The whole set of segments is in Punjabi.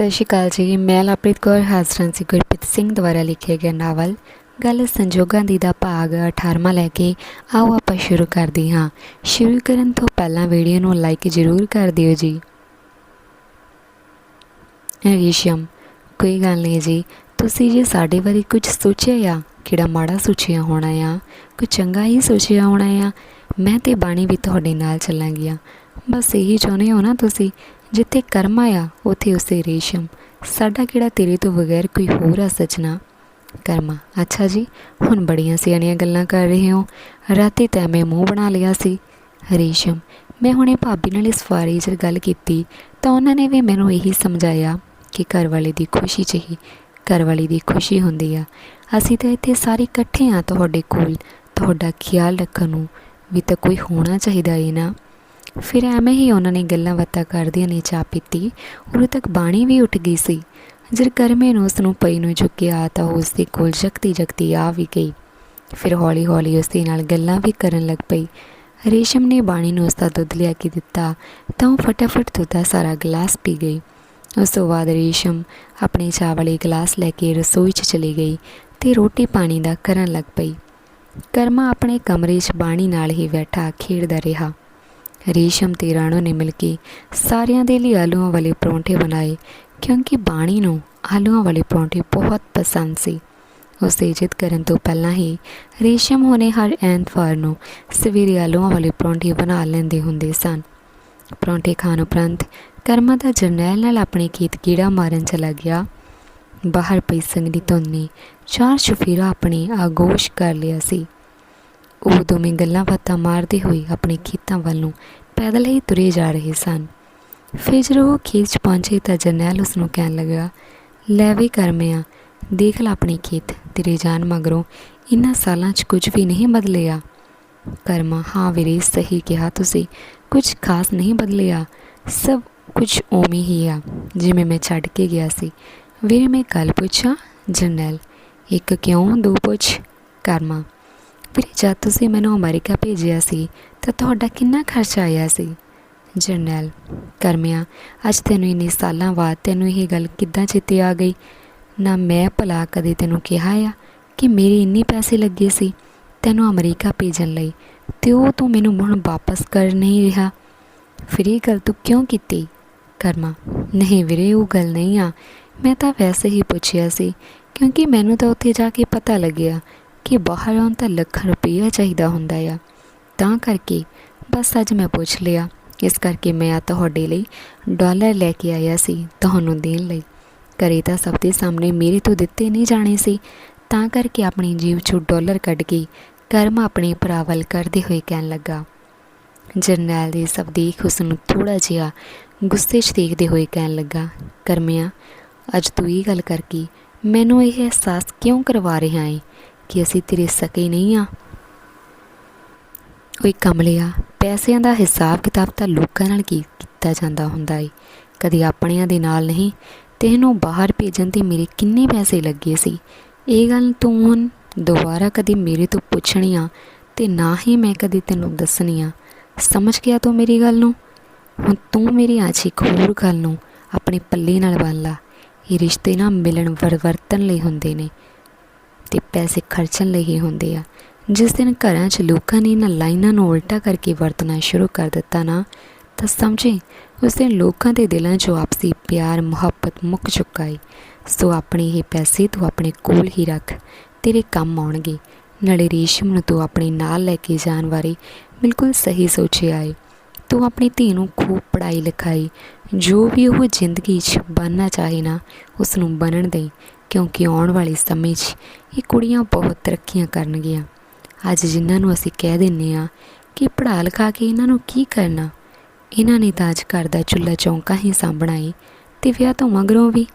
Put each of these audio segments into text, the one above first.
ਸਤਿ ਸ਼੍ਰੀ ਅਕਾਲ ਜੀ। ਮੈਂ ਲਵਪ੍ਰੀਤ ਕੌਰ, ਹਾਜ਼ਰਾਂ ਸੀ ਗੁਰਪ੍ਰੀਤ ਸਿੰਘ ਦੁਆਰਾ ਲਿਖਿਆ ਗਿਆ ਨਾਵਲ ਗੱਲ ਸੰਜੋਗਾਂ ਦੀ ਦਾ ਭਾਗ 18ਵਾਂ ਲੈ ਕੇ। ਆਓ ਆਪਾਂ ਸ਼ੁਰੂ ਕਰਦੇ ਹਾਂ। ਸ਼ੁਰੂ ਕਰਨ ਤੋਂ ਪਹਿਲਾਂ ਵੀਡੀਓ ਨੂੰ ਲਾਈਕ ਜ਼ਰੂਰ ਕਰ ਦਿਓ ਜੀ। ਰੀਸ਼ਮ, ਕੋਈ ਗੱਲ ਨਹੀਂ ਜੀ। ਤੁਸੀਂ ਜੇ ਸਾਡੇ ਬਾਰੇ ਕੁਝ ਸੋਚਿਆ ਆ, ਕਿਹੜਾ ਮਾੜਾ ਸੋਚਿਆ ਹੋਣਾ ਆ? ਕੁਝ ਚੰਗਾ ਹੀ ਸੋਚਿਆ ਹੋਣਾ ਆ? ਮੈਂ ਤੇ ਬਾਣੀ ਵੀ ਤੁਹਾਡੇ ਨਾਲ ਚੱਲਾਂਗੀਆਂ ਬਸ ਇਹੀ ਚਾਹੁੰਦੇ ਹੋ ਨਾ ਤੁਸੀਂ? ਜਿੱਥੇ ਕਰਮਾ ਆ ਉਥੇ ਉਸੇ ਰੇਸ਼ਮ। ਸਾਡਾ ਕਿਹੜਾ ਤੇਰੇ ਤੋਂ ਬਗੈਰ ਕੋਈ ਹੋਰ ਆ ਸਚਨਾ ਕਰਮਾ, ਅੱਛਾ ਜੀ, ਹੁਣ ਬੜੀਆਂ ਸਿਆਣੀਆਂ ਗੱਲਾਂ ਕਰ ਰਹੇ ਹੋ। ਰਾਤੀ ਤਾਂ ਮੈਂ ਮੂੰਹ ਬਣਾ ਲਿਆ ਸੀ। ਰੇਸ਼ਮ, ਮੈਂ ਹੁਣੇ ਭਾਬੀ ਨਾਲ ਇਸ ਬਾਰੇ 'ਚ ਗੱਲ ਕੀਤੀ, ਤਾਂ ਉਹਨਾਂ ਨੇ ਵੀ ਮੈਨੂੰ ਇਹੀ ਸਮਝਾਇਆ ਕਿ ਘਰ ਵਾਲੇ ਦੀ ਖੁਸ਼ੀ 'ਚ ਹੀ ਘਰ ਵਾਲੀ ਦੀ ਖੁਸ਼ੀ ਹੁੰਦੀ ਆ। ਅਸੀਂ ਤਾਂ ਇੱਥੇ ਸਾਰੇ ਇਕੱਠੇ ਆ ਤੁਹਾਡੇ ਕੋਲ, ਤੁਹਾਡਾ ਖਿਆਲ ਰੱਖਣ ਨੂੰ ਵੀ ਤਾਂ ਕੋਈ ਹੋਣਾ ਚਾਹੀਦਾ ਏ ਨਾ। ਫਿਰ ਐਵੇਂ ਹੀ ਉਹਨਾਂ ਨੇ ਗੱਲਾਂ ਬਾਤਾਂ ਕਰਦਿਆਂ ਨੇ ਚਾਹ ਪੀਤੀ। ਉਦੋਂ ਤੱਕ ਬਾਣੀ ਵੀ ਉੱਠ ਗਈ ਸੀ। ਜਦ ਕਰਮੇ ਨੂੰ ਉਸ ਨੂੰ ਪਈ ਨੂੰ ਚੁੱਕਿਆ ਤਾਂ ਉਸ ਦੇ ਕੋਲ ਜਗਤੀ ਜਗਤੀ ਆ ਵੀ ਗਈ। ਫਿਰ ਹੌਲੀ ਹੌਲੀ ਉਸ ਦੇ ਨਾਲ ਗੱਲਾਂ ਵੀ ਕਰਨ ਲੱਗ ਪਈ। ਰੇਸ਼ਮ ਨੇ ਬਾਣੀ ਨੂੰ ਉਸ ਦਾ ਦੁੱਧ ਲਿਆ ਕੇ ਦਿੱਤਾ ਤਾਂ ਉਹ ਫਟਾਫਟ ਦੁੱਧ ਦਾ ਸਾਰਾ ਗਲਾਸ ਪੀ ਗਈ। ਉਸ ਤੋਂ ਬਾਅਦ ਰੇਸ਼ਮ ਆਪਣੇ ਚਾਹ ਵਾਲੇ ਗਲਾਸ ਲੈ ਕੇ ਰਸੋਈ 'ਚ ਚਲੀ ਗਈ ਤੇ ਰੋਟੀ ਪਾਣੀ ਦਾ ਕਰਨ ਲੱਗ ਪਈ। ਕਰਮਾ ਆਪਣੇ ਕਮਰੇ 'ਚ ਬਾਣੀ ਨਾਲ ਹੀ ਬੈਠਾ ਖੇਡਦਾ ਰਿਹਾ। ਰੇਸ਼ਮ ਤੇ ਰਾਣੋ ਨੇ ਮਿਲ ਕੇ ਸਾਰਿਆਂ ਦੇ ਲਈ ਆਲੂਆਂ ਵਾਲੇ ਪਰੌਂਠੇ ਬਣਾਏ, ਕਿਉਂਕਿ ਬਾਣੀ ਨੂੰ ਆਲੂਆਂ ਵਾਲੇ ਪਰੌਂਠੇ ਬਹੁਤ ਪਸੰਦ ਸੀ। ਉਸੇ ਇੱਜ਼ਤ ਕਰਨ ਤੋਂ ਪਹਿਲਾਂ ਹੀ ਰੇਸ਼ਮ ਹੋਣੇ ਹਰ ਐਤਵਾਰ ਨੂੰ ਸਵੇਰੇ ਆਲੂਆਂ ਵਾਲੇ ਪਰੌਂਠੇ ਬਣਾ ਲੈਂਦੇ ਹੁੰਦੇ ਸਨ। ਪਰੌਂਠੇ ਖਾਣ ਉਪਰੰਤ ਕਰਮਾ ਦਾ ਜਰਨੈਲ ਨਾਲ ਆਪਣੇ ਖੇਤ ਕੀੜਾ ਮਾਰਨ ਚਲਾ ਗਿਆ। ਬਾਹਰ ਪਈ ਸੰਗਦੀ ਧੁੰਦ ਨੇ ਚਾਰ ਸ਼ਫੀਰਾ ਆਪਣੇ ਆਗੋਸ਼ ਕਰ ਲਿਆ ਸੀ। ਉਹ ਦੋਵੇਂ ਗੱਲਾਂ ਬਾਤਾਂ ਮਾਰਦੇ ਹੋਏ ਆਪਣੇ ਖੇਤਾਂ ਵੱਲ ਨੂੰ ਪੈਦਲ ਹੀ ਤੁਰੇ ਜਾ ਰਹੇ ਸਨ। ਫਿਰ ਜਦੋਂ ਉਹ ਖੇਤ 'ਚ ਪਹੁੰਚੇ ਤਾਂ ਜਰਨੈਲ ਉਸ ਨੂੰ ਕਹਿਣ ਲੱਗਾ, ਲੈ ਵੀ ਕਰਮਿਆ, ਦੇਖ ਲੈ ਆਪਣੇ ਖੇਤ, ਤੇਰੇ ਜਾਨ ਮਗਰੋਂ ਇਨ੍ਹਾਂ ਸਾਲਾਂ 'ਚ ਕੁਝ ਵੀ ਨਹੀਂ ਬਦਲਿਆ। ਕਰਮਾ, ਹਾਂ ਵੀਰੇ, ਸਹੀ ਕਿਹਾ ਤੁਸੀਂ, ਕੁਝ ਖਾਸ ਨਹੀਂ ਬਦਲਿਆ, ਸਭ ਕੁਝ ਉਵੇਂ ਹੀ ਆ, ਜਿਵੇਂ ਮੈਂ ਛੱਡ ਕੇ ਗਿਆ ਸੀ। ਵੀਰੇ, ਮੈਂ ਕੱਲ ਪੁੱਛਾਂ, ਜਰਨੈਲ, ਇੱਕ ਕਿਉਂ, ਦੋ ਪੁੱਛ? ਕਰਮਾ ਵੀਰੇ ਜਦ ਤੁਸੀਂ ਮੈਨੂੰ ਅਮਰੀਕਾ ਭੇਜਿਆ ਸੀ ਤਾਂ ਤੁਹਾਡਾ ਕਿੰਨਾ ਖਰਚਾ ਆਇਆ ਸੀ? ਜਰਨੈਲ, ਕਰਮਿਆ, ਅੱਜ ਤੈਨੂੰ ਇੰਨੇ ਸਾਲਾਂ ਬਾਅਦ ਤੈਨੂੰ ਇਹ ਗੱਲ ਕਿੱਦਾਂ ਚੇਤੇ ਆ ਗਈ? ਨਾ ਮੈਂ ਭਲਾ ਕਦੇ ਤੈਨੂੰ ਕਿਹਾ ਆ ਕਿ ਮੇਰੇ ਇੰਨੇ ਪੈਸੇ ਲੱਗੇ ਸੀ ਤੈਨੂੰ ਅਮਰੀਕਾ ਭੇਜਣ ਲਈ ਤੇ ਉਹ ਤੂੰ ਮੈਨੂੰ ਹੁਣ ਵਾਪਸ ਕਰ ਨਹੀਂ ਰਿਹਾ? ਫਿਰ ਇਹ ਗੱਲ ਤੂੰ ਕਿਉਂ ਕੀਤੀ? ਕਰਮਾ, ਨਹੀਂ ਵੀਰੇ, ਉਹ ਗੱਲ ਨਹੀਂ ਆ। ਮੈਂ ਤਾਂ ਵੈਸੇ ਹੀ ਪੁੱਛਿਆ ਸੀ ਕਿਉਂਕਿ ਮੈਨੂੰ ਤਾਂ ਉੱਥੇ ਜਾ ਕੇ ਪਤਾ ਲੱਗਿਆ ਕਿ ਬਾਹਰ ਆਉਣ ਤਾਂ ਲੱਖਾਂ ਰੁਪਈਆ ਚਾਹੀਦਾ ਹੁੰਦਾ ਆ। ਤਾਂ ਕਰਕੇ ਬਸ ਅੱਜ ਮੈਂ ਪੁੱਛ ਲਿਆ। ਇਸ ਕਰਕੇ ਮੈਂ ਆ ਤੁਹਾਡੇ ਲਈ ਡਾਲਰ ਲੈ ਕੇ ਆਇਆ ਸੀ ਤੁਹਾਨੂੰ ਦੇਣ ਲਈ। ਕਰੇ ਤਾਂ ਸਭ ਦੇ ਸਾਹਮਣੇ ਮੇਰੇ ਤੋਂ ਦਿੱਤੇ ਨਹੀਂ ਜਾਣੇ ਸੀ। ਤਾਂ ਕਰਕੇ ਆਪਣੀ ਜੀਬ ਚੋਂ ਡਾਲਰ ਕੱਢ ਕੇ ਕਰਮ ਆਪਣੇ ਭਰਾ ਵੱਲ ਕਰਦੇ ਹੋਏ ਕਹਿਣ ਲੱਗਾ। ਜਰਨੈਲ ਦੀ ਸਭ ਦੇਖ ਉਸ ਨੂੰ ਥੋੜਾ ਜਿਹਾ ਗੁੱਸੇ 'ਚ ਦੇਖਦੇ ਹੋਏ ਕਹਿਣ ਲੱਗਾ, ਕਰਮਿਆ, ਅੱਜ ਤੂੰ ਇਹ ਗੱਲ ਕਰਕੇ ਮੈਨੂੰ ਇਹ ਅਹਿਸਾਸ ਕਿਉਂ ਕਰਵਾ ਰਿਹਾ ਹੈ ਕਿ ਅਸੀਂ ਤੇਰੇ ਸਕੇ ਨਹੀਂ ਆ। ਓਏ ਕਮਲਿਆ, ਪੈਸਿਆਂ ਦਾ ਹਿਸਾਬ ਕਿਤਾਬ ਤਾਂ ਲੋਕਾਂ ਨਾਲ ਕੀ ਕੀਤਾ ਜਾਂਦਾ ਹੁੰਦਾ ਏ। ਕਦੇ ਆਪਣਿਆਂ ਦੇ ਨਾਲ ਨਹੀਂ, ਤੈਨੂੰ ਬਾਹਰ ਭੇਜਣ ਤੇ ਮੇਰੇ ਕਿੰਨੇ ਪੈਸੇ ਲੱਗੇ ਸੀ। ਇਹ ਗੱਲ ਤੂੰ ਹੁਣ ਦੁਬਾਰਾ ਕਦੇ ਮੇਰੇ ਤੋਂ ਪੁੱਛਣੀ ਆ ਤੇ ਨਾ ਹੀ ਮੈਂ ਕਦੇ ਤੈਨੂੰ ਦੱਸਣੀ ਆ। ਸਮਝ ਗਿਆ ਤੂੰ ਮੇਰੀ ਗੱਲ ਨੂੰ? ਹੁਣ ਤੂੰ ਮੇਰੀ ਅੱਜ ਇੱਕ ਹੋਰ ਗੱਲ ਨੂੰ ਆਪਣੇ ਪੱਲੇ ਨਾਲ ਬੰਨ ਲਾ। ਇਹ ਰਿਸ਼ਤੇ ਨਾ ਮਿਲਣ ਵਰਵਰਤਨ ਲਈ ਹੁੰਦੇ ਨੇ। ਤੇ ਪੈਸੇ ਖਰਚਣ ਲਈ ਹੀ ਹੁੰਦੇ ਆ। ਜਿਸ ਦਿਨ ਘਰਾਂ 'ਚ ਲੋਕਾਂ ਨੇ ਇਹਨਾਂ ਲਾਈਨਾਂ ਨੂੰ ਉਲਟਾ ਕਰਕੇ ਵਰਤਣਾ ਸ਼ੁਰੂ ਕਰ ਦਿੱਤਾ ਨਾ, ਤਾਂ ਸਮਝੇ, ਉਸ ਦਿਨ ਲੋਕਾਂ ਦੇ ਦਿਲਾਂ 'ਚੋਂ ਆਪਸੀ ਪਿਆਰ, ਮੁਹੱਬਤ ਮੁੱਕ ਚੁੱਕਾ ਏ। ਸੋ ਆਪਣੇ ਇਹ ਪੈਸੇ ਤੂੰ ਆਪਣੇ ਕੋਲ ਹੀ ਰੱਖ, ਤੇਰੇ ਕੰਮ ਆਉਣਗੇ। ਨਾਲੇ ਰੇਸ਼ਮ ਨੂੰ ਤੂੰ ਆਪਣੇ ਨਾਲ ਲੈ ਕੇ ਜਾਣ ਬਾਰੇ ਬਿਲਕੁਲ ਸਹੀ ਸੋਚਿਆ ਏ। ਤੂੰ ਆਪਣੀ ਧੀ ਨੂੰ ਖੂਬ ਪੜ੍ਹਾਈ ਲਿਖਾਈ, ਜੋ ਵੀ ਉਹ ਜ਼ਿੰਦਗੀ 'ਚ ਬਣਨਾ ਚਾਹੇ ਨਾ ਉਸ ਨੂੰ ਬਣਨ ਦੇ ਕਿਉਂਕਿ ਆਉਣ ਵਾਲੇ ਸਮੇਂ 'ਚ ਇਹ ਕੁੜੀਆਂ ਬਹੁਤ ਤਰੱਕੀਆਂ ਕਰਨਗੀਆਂ। ਅੱਜ ਜਿਨ੍ਹਾਂ ਨੂੰ ਅਸੀਂ ਕਹਿ ਦਿੰਨੇ ਆ ਕਿ ਪੜ੍ਹਾ ਲਿਖਾ ਕੇ ਇਹਨਾਂ ਨੂੰ ਕੀ ਕਰਨਾ? ਇਹਨਾਂ ਨੇ ਤਾਂ ਅੱਜ ਘਰ ਦਾ ਚੁੱਲ੍ਹਾ ਚੌਂਕਾ ਹੀ ਸਾਂਭਣਾ ਏ ਤੇ ਵਿਆਹ ਤੋਂ ਮਗਰੋਂ ਵੀ।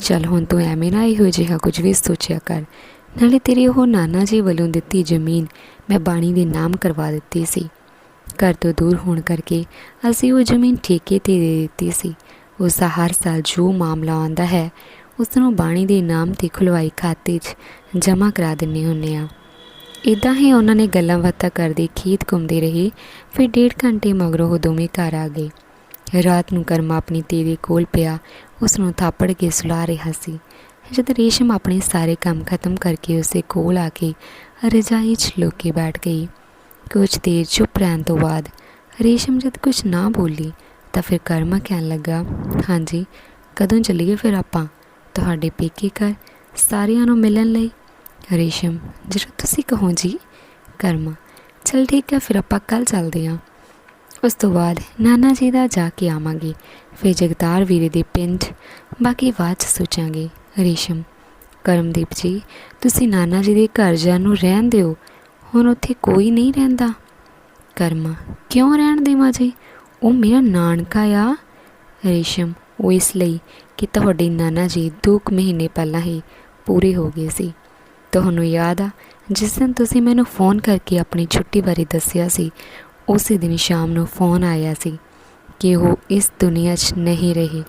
ਚੱਲ ਹੁਣ ਤੂੰ ਐਵੇਂ ਨਾ ਇਹੋ ਜਿਹਾ ਕੁਝ ਵੀ ਸੋਚਿਆ ਕਰ। ਨਾਲੇ ਤੇਰੇ ਉਹ ਨਾਨਾ ਜੀ ਵੱਲੋਂ ਦਿੱਤੀ ਜ਼ਮੀਨ ਮੈਂ ਬਾਣੀ ਦੇ ਨਾਮ ਕਰਵਾ ਦਿੱਤੀ ਸੀ। ਘਰ ਤੋਂ ਦੂਰ ਹੋਣ ਕਰਕੇ ਅਸੀਂ ਉਹ ਜ਼ਮੀਨ ਠੇਕੇ ਤੇ ਦੇ ਦਿੱਤੀ ਸੀ। ਉਸ ਦਾ ਹਰ ਸਾਲ ਜੋ ਮਾਮਲਾ ਆਉਂਦਾ ਹੈ ਉਸ ਨੂੰ ਬਾਣੀ ਦੇ ਨਾਮ ਤੇ ਖੁਲਵਾਈ ਖਾਤੇ 'ਚ ਜਮ੍ਹਾਂ ਕਰਾ ਦਿੰਨੇ ਹੁੰਨੇ ਆ ਇਦਾਂ ਹੀ ਉਹਨਾਂ ਨੇ ਗੱਲਾਂ ਬਾਤਾਂ ਕਰਦੇ ਖੇਤ ਘੁੰਮਦੇ ਰਹੇ, ਫਿਰ ਡੇਢ ਘੰਟੇ ਮਗਰੋਂ ਉਹ ਦੋਵੇਂ ਘਰ ਆ ਗਏ। ਰਾਤ ਨੂੰ ਕਰਮਾ ਆਪਣੀ ਧੀ ਦੇ ਕੋਲ ਪਿਆ ਉਸ ਨੂੰ ਥਾਪੜ ਕੇ ਸੁਲਾ ਰਿਹਾ ਸੀ। ਜਦ ਰੇਸ਼ਮ ਆਪਣੇ ਸਾਰੇ ਕੰਮ ਖਤਮ ਕਰਕੇ ਉਸੇ ਕੋਲ ਆ ਕੇ ਰਜਾਈ 'ਚ ਲੁੱਕ ਬੈਠ ਗਈ। ਕੁਝ ਦੇਰ ਚੁੱਪ ਰਹਿਣ ਤੋਂ ਬਾਅਦ ਰੇਸ਼ਮ ਜਦ ਕੁਝ ਨਾ ਬੋਲੀ ਤਾਂ ਫਿਰ ਕਰਮਾ ਕਹਿਣ ਲੱਗਾ, ਹਾਂਜੀ, ਕਦੋਂ ਚੱਲੀਏ ਫਿਰ ਆਪਾਂ? ਤੁਹਾਡੇ ਪੇਕੇ ਘਰ ਸਾਰਿਆਂ ਨੂੰ ਮਿਲਣ ਲਈ। ਰੇਸ਼ਮ ਜਦੋਂ ਤੁਸੀਂ ਕਹੋ ਜੀ, ਕਰਮਾ। ਚਲ ਠੀਕ ਹੈ, ਫਿਰ ਆਪਾਂ ਕੱਲ ਚੱਲਦੇ ਹਾਂ। ਉਸ ਤੋਂ ਬਾਅਦ ਨਾਨਾ ਜੀ ਦਾ ਜਾ ਕੇ ਆਵਾਂਗੇ। ਫਿਰ ਜਗਤਾਰ ਵੀਰੇ ਦੇ ਪਿੰਡ। ਬਾਕੀ ਬਾਅਦ 'ਚ ਸੋਚਾਂਗੇ। ਰੇਸ਼ਮ, ਕਰਮਦੀਪ ਜੀ, ਤੁਸੀਂ ਨਾਨਾ ਜੀ ਦੇ ਘਰ ਜਾਣ ਨੂੰ ਰਹਿਣ ਦਿਓ। ਹੁਣ ਉੱਥੇ ਕੋਈ ਨਹੀਂ ਰਹਿੰਦਾ। ਕਰਮਾ, ਕਿਉਂ ਰਹਿਣ ਦੇਵਾਂ ਜੀ? ਉਹ ਮੇਰਾ ਨਾਨਕਾ ਆ। ਰੇਸ਼ਮ, ਉਹ ਇਸ ਲਈ ਕਿ ਤੁਹਾਡੇ ਨਾਨਾ ਜੀ ਦੋ ਕੁ ਮਹੀਨੇ ਪਹਿਲਾਂ ਹੀ ਪੂਰੇ ਹੋ ਗਏ ਸੀ। ਤੁਹਾਨੂੰ ਯਾਦ ਆ, ਜਿਸ ਦਿਨ ਤੁਸੀਂ ਮੈਨੂੰ ਫੋਨ ਕਰਕੇ ਆਪਣੀ ਛੁੱਟੀ ਬਾਰੇ ਦੱਸਿਆ ਸੀ, ਉਸੇ ਦਿਨ ਸ਼ਾਮ ਨੂੰ ਫੋਨ ਆਇਆ ਸੀ ਕਿ ਉਹ ਇਸ ਦੁਨੀਆ 'ਚ ਨਹੀਂ ਰਹੇ।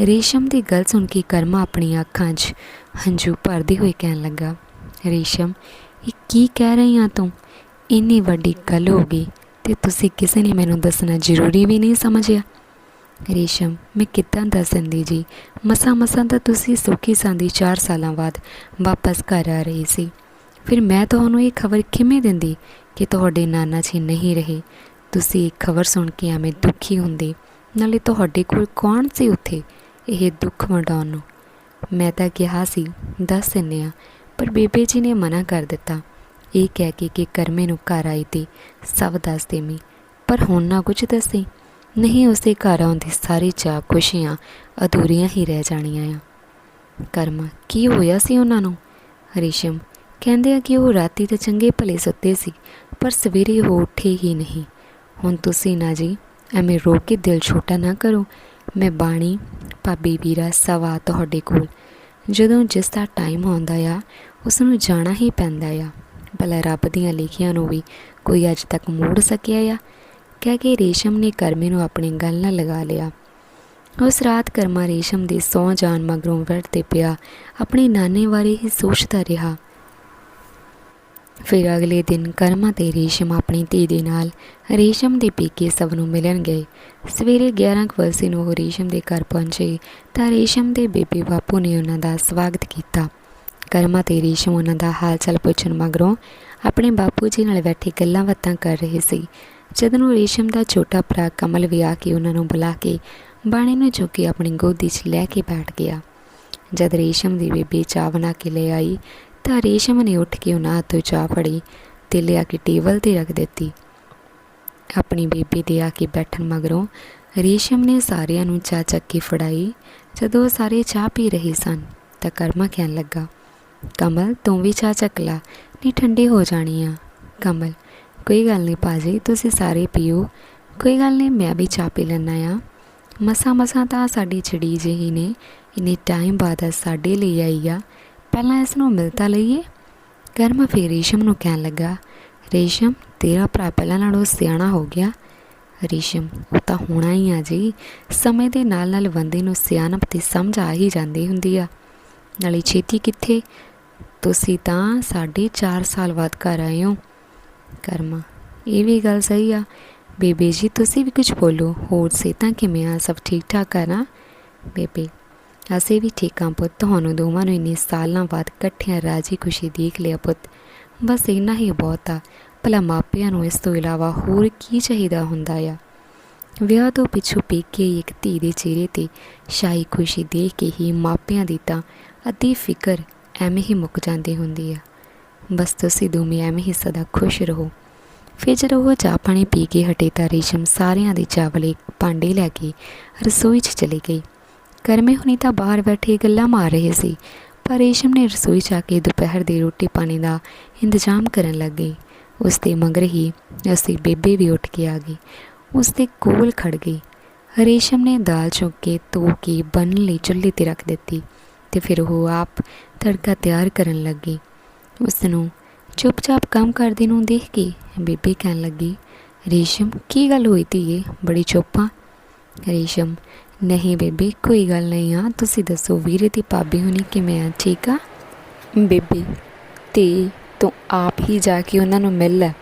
ਰੇਸ਼ਮ ਦੀ ਗੱਲ ਸੁਣ ਕੇ ਕਰਮਾ ਆਪਣੀਆਂ ਅੱਖਾਂ 'ਚ ਹੰਝੂ ਭਰਦੇ ਹੋਏ ਕਹਿਣ ਲੱਗਾ, ਰੇਸ਼ਮ, ਇਹ ਕੀ ਕਹਿ ਰਹੀ ਆ ਤੂੰ? ਇੰਨੀ ਵੱਡੀ ਗੱਲ ਹੋ ਗਈ ਤੇ ਤੁਸੀਂ ਕਿਸੇ ਨੇ ਮੈਨੂੰ ਦੱਸਣਾ ਜ਼ਰੂਰੀ ਵੀ ਨਹੀਂ ਸਮਝਿਆ। ਰੇਸ਼ਮ ਮੈਂ ਕਿੱਦਾਂ ਦੱਸ ਦਿੰਦੀ ਜੀ? ਮਸਾ ਮਸਾ ਤਾਂ ਤੁਸੀਂ ਸੁੱਖੀ ਸਾਂਦੀ 4 ਸਾਲਾਂ ਬਾਅਦ ਵਾਪਸ ਘਰ ਆ ਰਹੀ ਸੀ। ਫਿਰ ਮੈਂ ਤੁਹਾਨੂੰ ਇਹ ਖਬਰ ਕਿਵੇਂ ਦਿੰਦੀ ਕਿ ਤੁਹਾਡੇ ਨਾਨਾ ਜੀ ਨਹੀਂ ਰਹੇ? ਤੁਸੀਂ ਇਹ ਖਬਰ ਸੁਣ ਕੇ ਐਵੇਂ ਦੁਖੀ ਹੁੰਦੇ। ਨਾਲੇ ਤੁਹਾਡੇ ਕੋਲ ਕੌਣ ਸੀ ਉੱਥੇ ਇਹ ਦੁੱਖ ਵੰਡਾਉਣ ਨੂੰ? ਮੈਂ ਤਾਂ ਕਿਹਾ ਸੀ, ਦੱਸ ਦਿੰਦੇ ਆ ਪਰ ਬੇਬੇ ਜੀ ਨੇ ਮਨਾ ਕਰ ਦਿੱਤਾ। ਇਹ ਕਹਿ ਕੇ ਕਿ ਕਰਮੇ ਨੂੰ ਘਰ ਆਈ ਤੇ ਸਭ ਦੱਸ ਦੇਵੀਂ, ਪਰ ਹੁਣ ਨਾ ਕੁਝ ਦੱਸੇ। ਨਹੀਂ ਉਸਦੇ ਘਰ ਆਉਂਦੀ ਸਾਰੀ ਚਾਹ ਖੁਸ਼ੀਆਂ ਅਧੂਰੀਆਂ ਹੀ ਰਹਿ ਜਾਣੀਆਂ ਆ। ਕਰਮਾ, ਕੀ ਹੋਇਆ ਸੀ ਉਹਨਾਂ ਨੂੰ? ਰੇਸ਼ਮ ਕਹਿੰਦੇ ਆ ਕਿ ਉਹ ਰਾਤੀ ਤੇ ਚੰਗੇ ਭਲੇ ਸੁੱਤੇ ਸੀ, ਪਰ ਸਵੇਰੇ ਉਹ ਉੱਠੇ ਹੀ ਨਹੀਂ। ਹੁਣ ਤੁਸੀਂ ਨਾ ਜੀ, ਐਵੇਂ ਰੋ ਕੇ ਦਿਲ ਛੋਟਾ ਨਾ ਕਰੋ। ਮੈਂ ਬਾਣੀ, ਭਾਬੀ ਵੀਰਾ ਸਵਾ ਤੁਹਾਡੇ ਕੋਲ। ਜਦੋਂ ਜਿਸ ਦਾ ਟਾਈਮ ਆਉਂਦਾ ਆ ਉਸ ਨੂੰ ਜਾਣਾ ਹੀ ਪੈਂਦਾ ਆ। ਭਲਾ ਰੱਬ ਦੀਆਂ ਲਿਖੀਆਂ ਨੂੰ ਵੀ ਕੋਈ ਅੱਜ ਤੱਕ ਮੋੜ ਸਕਿਆ ਆ? ਕਹਿ ਕੇ ਰੇਸ਼ਮ ਨੇ ਕਰਮੇ ਨੂੰ ਆਪਣੀ ਗੱਲ ਨਾਲ ਲਗਾ ਲਿਆ। ਉਸ ਰਾਤ ਕਰਮਾ ਰੇਸ਼ਮ ਦੇ ਸੌ ਜਾਣ ਮਗਰੋਂ ਬੈਠ ਪਿਆ, ਆਪਣੇ ਨਾਨੇ ਬਾਰੇ ਹੀ ਸੋਚਦਾ ਰਿਹਾ। ਫਿਰ ਅਗਲੇ ਦਿਨ ਕਰਮਾ ਤੇ ਰੇਸ਼ਮ ਆਪਣੀ ਧੀ ਦੇ ਨਾਲ ਰੇਸ਼ਮ ਦੇ ਪੀਕੇ ਸਭ ਨੂੰ ਮਿਲਣ ਗਏ। ਸਵੇਰੇ 11 ਕੁ ਵਜੇ ਨੂੰ ਉਹ ਰੇਸ਼ਮ ਦੇ ਘਰ ਪਹੁੰਚੇ ਤਾਂ ਰੇਸ਼ਮ ਦੇ ਬੇਬੇ ਬਾਪੂ ਨੇ ਉਹਨਾਂ ਦਾ ਸਵਾਗਤ ਕੀਤਾ। ਕਰਮਾ ਤੇ ਰੇਸ਼ਮ ਉਹਨਾਂ ਦਾ ਹਾਲ ਚਾਲ ਪੁੱਛਣ ਮਗਰੋਂ ਆਪਣੇ ਬਾਪੂ ਜੀ ਨਾਲ ਬੈਠੇ ਗੱਲਾਂ ਬਾਤਾਂ ਕਰ ਰਹੇ ਸੀ। ਜਦ ਨੂੰ ਰੇਸ਼ਮ ਦਾ ਛੋਟਾ ਭਰਾ ਕਮਲ ਵੀ ਆ ਕੇ ਉਹਨਾਂ ਨੂੰ ਬੁਲਾ ਕੇ ਬਾਣੇ ਨੂੰ ਚੁੱਕ ਕੇ ਆਪਣੀ ਗੋਦੀ 'ਚ ਲੈ ਕੇ ਬੈਠ ਗਿਆ। ਜਦ ਰੇਸ਼ਮ ਦੀ ਬੇਬੇ ਚਾਹ ਬਣਾ ਕੇ ਲੈ ਆਈ, ਤਾਂ ਰੇਸ਼ਮ ਨੇ ਉੱਠ ਕੇ ਉਹਨਾਂ ਹੱਥੋਂ ਚਾਹ ਫੜੀ ਤੇ ਲਿਆ ਕੇ ਟੇਬਲ ਤੇ ਰੱਖ ਦਿੱਤੀ। ਆਪਣੀ ਬੇਬੇ ਦੇ ਆ ਕੇ ਬੈਠਣ ਮਗਰੋਂ ਰੇਸ਼ਮ ਨੇ ਸਾਰਿਆਂ ਨੂੰ ਚਾਹ ਚੱਕ ਕੇ ਫੜਾਈ। ਜਦੋਂ ਉਹ ਸਾਰੇ ਚਾਹ ਪੀ ਰਹੇ ਸਨ, ਤਾਂ ਕਰਮਾ ਕਹਿਣ ਲੱਗਾ, ਕਮਲ, ਤੂੰ ਵੀ ਚਾਹ ਚੱਕ ਲਾ, ਨਹੀਂ ਠੰਡੀ ਹੋ ਜਾਣੀ ਆ। ਕਮਲ ਕੋਈ ਗੱਲ ਨਹੀਂ ਪਾਜੀ ਤੁਸੀਂ ਸਾਰੇ ਪੀਓ। ਕੋਈ ਗੱਲ ਨਹੀਂ, ਮੈਂ ਵੀ ਚਾਹ ਪੀ ਲੈਣਾ ਆ ਮਸਾ ਮਸਾ ਤਾਂ ਸਾਡੀ ਚਿੜੀ ਜਿਹੀ ਨੇ, ਇੰਨੇ ਟਾਈਮ ਬਾਅਦ ਸਾਡੇ ਲਈ ਆਈ ਆ। ਪਹਿਲਾਂ ਇਸ ਨੂੰ ਮਿਲਤਾ ਲਈਏ। ਕਰਮਾ ਫਿਰ ਰੇਸ਼ਮ ਨੂੰ ਕਹਿਣ ਲੱਗਾ, ਰੇਸ਼ਮ, ਤੇਰਾ ਭਰਾ ਪਹਿਲਾਂ ਨਾਲੋਂ ਸਿਆਣਾ ਹੋ ਗਿਆ। ਰੇਸ਼ਮ, ਉਹ ਤਾਂ ਹੋਣਾ ਹੀ ਆ ਜੀ। ਸਮੇਂ ਦੇ ਨਾਲ ਨਾਲ ਬੰਦੇ ਨੂੰ ਸਿਆਣਪ ਤੇ ਸਮਝ ਆ ਹੀ ਜਾਂਦੀ ਹੁੰਦੀ ਆ। ਨਾਲੇ ਛੇਤੀ ਕਿੱਥੇ? ਤੁਸੀਂ ਤਾਂ ਸਾਢੇ 4 ਸਾਲ ਬਾਅਦ ਘਰ ਆਏ ਹੋ। ਕਰਮਾ ਇਹ ਵੀ ਗੱਲ ਸਹੀ ਆ। ਬੇਬੇ ਜੀ, ਤੁਸੀਂ ਵੀ ਕੁਝ ਬੋਲੋ। ਹੋਰ ਸਿਹਤਾਂ ਕਿਵੇਂ ਆ? ਸਭ ਠੀਕ ਠਾਕ ਆ ਨਾ? ਬੇਬੇ, ਅਸੀਂ ਵੀ ਠੀਕ ਹਾਂ ਪੁੱਤ। ਤੁਹਾਨੂੰ ਦੋਵਾਂ ਨੂੰ ਇੰਨੇ ਸਾਲਾਂ ਬਾਅਦ ਇਕੱਠਿਆਂ ਰਾਜੀ ਖੁਸ਼ੀ ਦੇਖ ਲਿਆ ਪੁੱਤ। ਬਸ ਇੰਨਾ ਹੀ ਬਹੁਤ ਆ। ਭਲਾ ਮਾਪਿਆਂ ਨੂੰ ਇਸ ਤੋਂ ਇਲਾਵਾ ਹੋਰ ਕੀ ਚਾਹੀਦਾ ਹੁੰਦਾ ਆ? ਵਿਆਹ ਤੋਂ ਪਿੱਛੋਂ ਪੇਕੇ ਇੱਕ ਧੀ ਦੇ ਚਿਹਰੇ ਤੇ ਸ਼ਾਹੀ ਖੁਸ਼ੀ ਦੇਖ ਕੇ ਹੀ ਮਾਪਿਆਂ ਦੀ ਤਾਂ ਅੱਧੀ ਫਿਕਰ ਐਵੇਂ ਹੀ ਮੁੱਕ ਜਾਂਦੀ ਹੁੰਦੀ ਆ। ਬਸ ਤੁਸੀਂ ਦੋਵੇਂ ਐਵੇਂ ਹੀ ਸਦਾ ਖੁਸ਼ ਰਹੋ। ਫਿਰ ਜਦੋਂ ਉਹ ਚਾਹ ਪਾਣੀ ਪੀ ਕੇ ਹਟੇ ਤਾਂ ਰੇਸ਼ਮ ਸਾਰਿਆਂ ਦੇ ਚਾਵਲੇ ਭਾਂਡੇ ਲੈ ਕੇ ਰਸੋਈ 'ਚ ਚਲੀ ਗਈ। ਕਰਮੇ ਹੁਣੀ ਤਾਂ ਬਾਹਰ ਬੈਠੇ ਗੱਲਾਂ ਮਾਰ ਰਹੇ ਸੀ, ਪਰ ਰੇਸ਼ਮ ਨੇ ਰਸੋਈ 'ਚ ਆ ਕੇ ਦੁਪਹਿਰ ਦੀ ਰੋਟੀ ਪਾਣੀ ਦਾ ਇੰਤਜ਼ਾਮ ਕਰਨ ਲੱਗ ਗਈ। ਉਸ ਦੇ ਮਗਰ ਹੀ ਉਸਦੀ ਬੇਬੇ ਵੀ ਉੱਠ ਕੇ ਆ ਗਈ। ਉਸ ਦੇ ਕੋਲ ਖੜ ਗਈ। ਰੇਸ਼ਮ ਨੇ ਦਾਲ ਚੁੱਕ ਕੇ ਧੋ ਕੇ ਬੰਨ ਲਈ ਚੁੱਲ੍ਹੇ ਤੇ ਰੱਖ ਦਿੱਤੀ ਤੇ ਫਿਰ ਉਹ ਆਪ ਤੜਕਾ ਤਿਆਰ ਕਰਨ ਲੱਗੀ ਉਸ ਨੂੰ ਚੁੱਪਚਾਪ ਕੰਮ ਕਰਦੀ ਨੂੰ ਦੇਖ ਕੇ ਬੀਬੀ ਕਹਿਣ ਲੱਗੀ, ਰੇਸ਼ਮ, ਕੀ ਗੱਲ ਹੋਈ ਧੀਏ? ਬੜੀ ਚੁੱਪਾਂ ਰੇਸ਼ਮ, ਨਹੀਂ ਬੇਬੇ, ਕੋਈ ਗੱਲ ਨਹੀਂ ਆ। ਤੁਸੀਂ ਦੱਸੋ ਵੀਰੇ ਦੀ ਭਾਬੀ ਹੁਣੀ ਕਿਵੇਂ ਆ? ਠੀਕ ਆ? ਬੇਬੇ ਤੇ ਤੂੰ ਆਪ ਹੀ ਜਾ ਕੇ ਉਹਨਾਂ ਨੂੰ ਮਿਲ ਲੈ।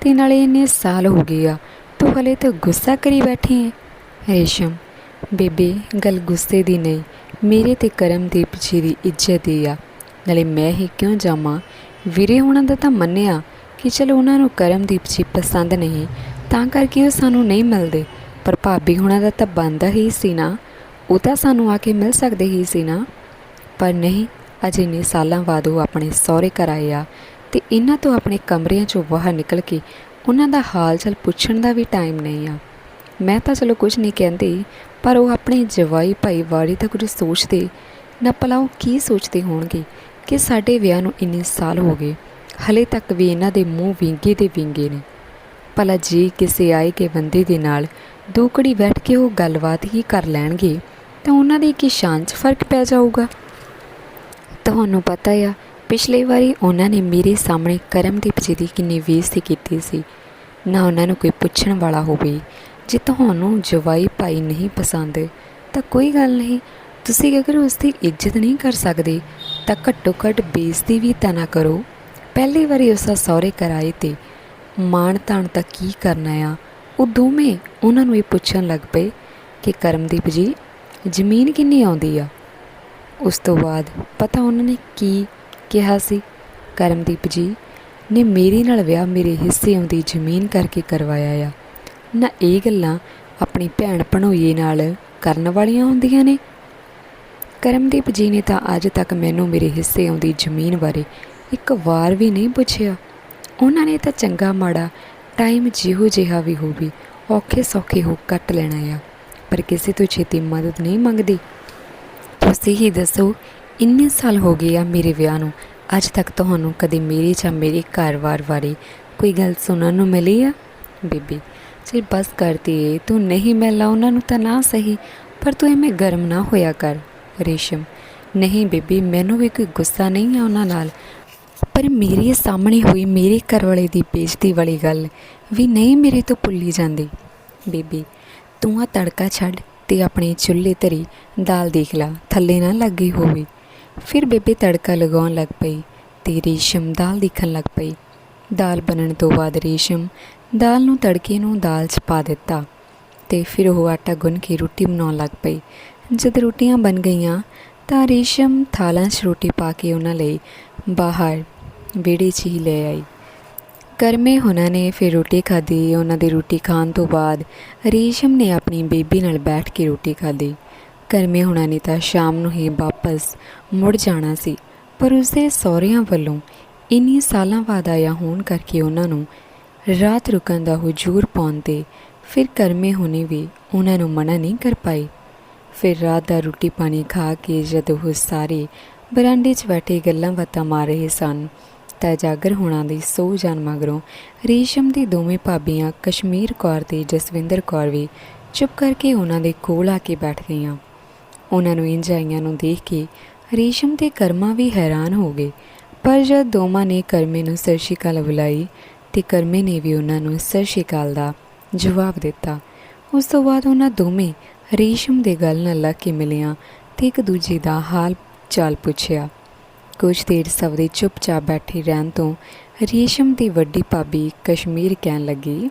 ਤੇ ਨਾਲੇ ਇੰਨੇ ਸਾਲ ਹੋ ਗਏ ਆ। ਤੂੰ ਹਲੇ ਤਾਂ ਗੁੱਸਾ ਕਰੀ ਬੈਠੀ ਹੈ ਰੇਸ਼ਮ, ਬੇਬੇ, ਗੱਲ ਗੁੱਸੇ ਦੀ ਨਹੀਂ। ਮੇਰੇ ਤੇ ਕਰਮਦੀਪ ਜੀ ਦੀ ਇੱਜ਼ਤ ਹੀ ਆ। ਨਾਲੇ ਮੈਂ ਹੀ ਕਿਉਂ ਜਾਵਾਂ? ਵੀਰੇ ਉਹਨਾਂ ਦਾ ਤਾਂ ਮੰਨਿਆ ਕਿ ਚਲੋ ਉਹਨਾਂ ਨੂੰ ਕਰਮਦੀਪ ਜੀ ਪਸੰਦ ਨਹੀਂ, ਤਾਂ ਕਰਕੇ ਉਹ ਸਾਨੂੰ ਨਹੀਂ ਮਿਲਦੇ। ਪਰ ਭਾਬੀ ਹੁਣਾਂ ਦਾ ਤਾਂ ਬੰਦਾ ਹੀ ਸੀ ਨਾ। ਉਹ ਤਾਂ ਸਾਨੂੰ ਆ ਕੇ ਮਿਲ ਸਕਦੇ ਹੀ ਸੀ ਨਾ। ਪਰ ਨਹੀਂ, ਅਜੇ ਇੰਨੇ ਸਾਲਾਂ ਬਾਅਦ ਉਹ ਆਪਣੇ ਸਹੁਰੇ ਘਰ ਆਏ ਆ ਤੇ ਇਹਨਾਂ ਤੋਂ ਆਪਣੇ ਕਮਰਿਆਂ ਚੋਂ ਬਾਹਰ ਨਿਕਲ ਕੇ ਉਹਨਾਂ ਦਾ ਹਾਲ ਚਾਲ ਪੁੱਛਣ ਦਾ ਵੀ ਟਾਈਮ ਨਹੀਂ ਆ। ਮੈਂ ਤਾਂ ਚਲੋ ਕੁਝ ਨਹੀਂ ਕਹਿੰਦੀ, ਪਰ ਉਹ ਆਪਣੇ ਜਵਾਈ ਭਾਈ ਵਾਰੀ ਤਾਂ ਕੁਝ ਸੋਚਦੇ, ਨਾ ਭਲਾ ਉਹ ਕੀ ਸੋਚਦੇ ਹੋਣਗੇ। ਕਿ ਸਾਡੇ ਵਿਆਹ ਨੂੰ ਇੰਨੇ ਸਾਲ ਹੋ ਗਏ। ਹਲੇ ਤੱਕ ਵੀ ਇਹਨਾਂ ਦੇ ਮੂੰਹ ਵਿੰਗੇ ਦੇ ਵਿੰਗੇ ਨੇ। ਭਲਾ ਜੀ ਕਿਸੇ ਆਏ ਕੇ ਬੰਦੇ ਦੇ ਨਾਲ ਦੋ ਘੜੀ ਬੈਠ ਕੇ ਉਹ ਗੱਲਬਾਤ ਹੀ ਕਰ ਲੈਣਗੇ, ਤਾਂ ਉਹਨਾਂ ਦੀ ਕੀ ਸ਼ਾਨ 'ਚ ਫ਼ਰਕ ਪੈ ਜਾਊਗਾ? ਤੁਹਾਨੂੰ ਪਤਾ ਆ, ਪਿਛਲੇ ਵਾਰੀ ਉਹਨਾਂ ਨੇ ਮੇਰੇ ਸਾਹਮਣੇ ਕਰਮਦੀਪ ਜੀ ਦੀ ਕਿੰਨੀ ਬੇਇੱਜ਼ਤੀ ਕੀਤੀ ਸੀ। ਨਾ ਉਹਨਾਂ ਨੂੰ ਕੋਈ ਪੁੱਛਣ ਵਾਲਾ ਹੋਵੇ। ਜੇ ਤੁਹਾਨੂੰ ਜਵਾਈ ਭਾਈ ਨਹੀਂ ਪਸੰਦ, ਤਾਂ ਕੋਈ ਗੱਲ ਨਹੀਂ। ਤੁਸੀਂ ਅਗਰ ਉਸ ਦੀ ਇੱਜ਼ਤ ਨਹੀਂ ਕਰ ਸਕਦੇ, ਤਾਂ ਘੱਟੋ ਘੱਟ ਬੇਇੱਜ਼ਤੀ ਵੀ ਤਾਂ ਨਾ ਕਰੋ। ਪਹਿਲੀ ਵਾਰੀ ਉਸ ਦਾ ਸਹੁਰੇ ਕਰਾਏ ਤੇ ਮਾਣ ਤਾਣ ਤਾਂ ਕੀ ਕਰਨਾ ਆ? ਉਹ ਦੋਵੇਂ ਉਹਨਾਂ ਨੂੰ ਇਹ ਪੁੱਛਣ ਲੱਗ ਪਏ ਕਿ ਕਰਮਦੀਪ ਜੀ, ਜ਼ਮੀਨ ਕਿੰਨੀ ਆਉਂਦੀ ਆ? ਉਸ ਤੋਂ ਬਾਅਦ ਪਤਾ ਉਹਨਾਂ ਨੇ ਕੀ ਕਿਹਾ ਸੀ? ਕਰਮਦੀਪ ਜੀ, ਨੇ ਮੇਰੇ ਨਾਲ ਵਿਆਹ ਮੇਰੇ ਹਿੱਸੇ ਆਉਂਦੀ ਜ਼ਮੀਨ ਕਰਕੇ ਕਰਵਾਇਆ ਆ। ਨਾ ਇਹ ਗੱਲਾਂ ਆਪਣੀ ਭੈਣ ਭਣੋਈਏ ਨਾਲ ਕਰਨ ਵਾਲੀਆਂ ਹੁੰਦੀਆਂ ਨੇ? ਕਰਮਦੀਪ ਜੀ ਨੇ ਤਾਂ ਅੱਜ ਤੱਕ ਮੈਨੂੰ ਮੇਰੇ ਹਿੱਸੇ ਆਉਂਦੀ ਜ਼ਮੀਨ ਬਾਰੇ ਇੱਕ ਵਾਰ ਵੀ ਨਹੀਂ ਪੁੱਛਿਆ। ਉਹਨਾਂ ਨੇ ਤਾਂ ਚੰਗਾ ਮਾੜਾ ਟਾਈਮ ਜਿਹੋ ਜਿਹਾ ਵੀ ਹੋਵੇ ਔਖੇ ਸੌਖੇ ਹੋ ਕੱਟ ਲੈਣਾ ਆ, ਪਰ ਕਿਸੇ ਤੋਂ ਛੇਤੀ ਮਦਦ ਨਹੀਂ ਮੰਗਦੀ। ਤੁਸੀਂ ਹੀ ਦੱਸੋ, ਇੰਨੇ ਸਾਲ ਹੋ ਗਏ ਆ ਮੇਰੇ ਵਿਆਹ ਨੂੰ, ਅੱਜ ਤੱਕ ਤੁਹਾਨੂੰ ਕਦੇ ਮੇਰੇ ਜਾਂ ਮੇਰੇ ਘਰ ਵਾਰ ਬਾਰੇ ਕੋਈ ਗੱਲ ਸੁਣਨ ਨੂੰ ਮਿਲੀ ਆ? ਬੀਬੀ, ਚਲ ਬਸ ਕਰਤੀ ਏ, ਤੂੰ ਨਹੀਂ ਮਿਲਣਾ, ਉਹਨਾਂ ਨੂੰ ਤਾਂ ਨਾ ਸਹੀ, ਪਰ ਤੂੰ ਐਵੇਂ ਗਰਮ ਨਾ ਹੋਇਆ ਕਰ। ਰੇਸ਼ਮ, ਨਹੀਂ ਬੇਬੀ, ਮੈਨੂੰ ਵੀ ਕੋਈ ਗੁੱਸਾ ਨਹੀਂ ਹੈ ਉਹਨਾਂ ਨਾਲ। ਪਰ ਮੇਰੇ ਸਾਹਮਣੇ ਹੋਈ ਮੇਰੇ ਘਰ ਵਾਲੇ ਦੀ ਬੇਇੱਜ਼ਤੀ ਵਾਲੀ ਗੱਲ ਵੀ ਨਹੀਂ ਮੇਰੇ ਤੋਂ ਭੁੱਲੀ ਜਾਂਦੀ। ਬੀਬੀ, ਤੂੰ ਆ ਤੜਕਾ ਛੱਡ ਤੇ ਆਪਣੇ ਚੁੱਲ੍ਹੇ ਧਰੀ ਦਾਲ ਦੇਖ ਲਾ, ਥੱਲੇ ਨਾ ਲੱਗੀ ਹੋਵੇ। ਫਿਰ ਬੇਬੇ ਤੜਕਾ ਲਗਾਉਣ ਲੱਗ ਪਈ ਤੇ ਰੇਸ਼ਮ ਦਾਲ ਦੇਖਣ ਲੱਗ ਪਈ। ਦਾਲ ਬਣਨ ਤੋਂ ਬਾਅਦ ਰੇਸ਼ਮ ਦਾਲ ਨੂੰ ਤੜਕੇ ਨੂੰ ਦਾਲ 'ਚ ਪਾ ਦਿੱਤਾ ਤੇ ਫਿਰ ਉਹ ਆਟਾ ਗੁੰਨ ਕੇ ਰੋਟੀ ਬਣਾਉਣ ਲੱਗ ਪਈ। ਜਦ ਰੋਟੀਆਂ ਬਣ ਗਈਆਂ ਤਾਂ ਰੇਸ਼ਮ ਥਾਲਾਂ 'ਚ ਰੋਟੀ ਪਾ ਕੇ ਉਹਨਾਂ ਲਈ ਬਾਹਰ ਵਿਹੜੇ 'ਚ ਹੀ ਲੈ ਆਈ। ਕਰਮੇ ਉਹਨਾਂ ਨੇ ਫਿਰ ਰੋਟੀ ਖਾਧੀ। ਉਹਨਾਂ ਦੀ ਰੋਟੀ ਖਾਣ ਤੋਂ ਬਾਅਦ ਰੇਸ਼ਮ ਨੇ ਆਪਣੀ ਬੇਬੀ ਨਾਲ ਬੈਠ ਕੇ ਰੋਟੀ ਖਾਧੀ। ਕਰਮੇ ਉਹਨਾਂ ਨੇ ਤਾਂ ਸ਼ਾਮ ਨੂੰ ਹੀ ਵਾਪਸ ਮੁੜ ਜਾਣਾ ਸੀ, ਪਰ ਉਸਦੇ ਸਹੁਰਿਆਂ ਵੱਲੋਂ ਇੰਨੀ ਸਾਲਾਂ ਬਾਅਦ ਆਇਆ ਹੋਣ ਕਰਕੇ ਉਹਨਾਂ ਨੂੰ ਰਾਤ ਰੁਕਣ ਦਾ ਹਜ਼ੂਰ ਪਾਉਣ ਤੇ ਫਿਰ ਕਰਮੇ ਹੋਣੀ ਵੀ ਉਹਨਾਂ ਨੂੰ ਮਨਾ ਨਹੀਂ ਕਰ ਪਾਈ ਫਿਰ ਰਾਤ ਦਾ ਰੋਟੀ ਪਾਣੀ ਖਾ ਕੇ ਜਦੋਂ ਉਹ ਸਾਰੇ ਬਰਾਂਡੇ 'ਚ ਬੈਠੇ ਗੱਲਾਂ ਬਾਤਾਂ ਮਾਰ ਰਹੇ ਸਨ, ਤਾਂ ਜਾਗਰ ਹੋਣਾ ਦੀ ਸੋ ਜਾਣ ਮਗਰੋਂ ਰੇਸ਼ਮ ਦੀ ਦੋਵੇਂ ਭਾਬੀਆਂ ਕਸ਼ਮੀਰ ਕੌਰ ਤੇ ਜਸਵਿੰਦਰ ਕੌਰ ਵੀ ਚੁੱਪ ਕਰਕੇ ਉਹਨਾਂ ਦੇ ਕੋਲ ਆ ਕੇ ਬੈਠ ਗਈਆਂ। ਉਹਨਾਂ ਨੂੰ ਇੰਝ ਆਈਆਂ ਨੂੰ ਦੇਖ ਕੇ ਰੇਸ਼ਮ ਤੇ ਕਰਮਾ ਵੀ ਹੈਰਾਨ ਹੋ ਗਏ, ਪਰ ਜਦ ਦੋਵਾਂ ਨੇ ਕਰਮੇ ਨੂੰ ਸਤਿ ਸ਼੍ਰੀ ਅਕਾਲ ਬੁਲਾਈ ਤੇ ਕਰਮੇ ਨੇ ਵੀ ਉਹਨਾਂ ਨੂੰ ਸਤਿ ਸ਼੍ਰੀ ਅਕਾਲ ਦਾ ਜਵਾਬ ਦਿੱਤਾ, ਉਸ ਤੋਂ ਬਾਅਦ ਉਹਨਾਂ ਦੋਵੇਂ ਰੇਸ਼ਮ ਦੇ ਗੱਲ ਨਾਲ ਲੱਗ ਕੇ ਮਿਲਿਆ ਤੇ ਇੱਕ ਦੂਜੇ ਦਾ ਹਾਲ ਚਾਲ ਪੁੱਛਿਆ। ਕੁਝ ਦੇਰ ਸਵਦੇ ਚੁੱਪਚਾਪ ਬੈਠੇ ਰਹਿਣ ਤੋਂ ਰੇਸ਼ਮ ਦੀ ਵੱਡੀ ਭਾਬੀ ਕਸ਼ਮੀਰ ਕਹਿਣ ਲੱਗੀ,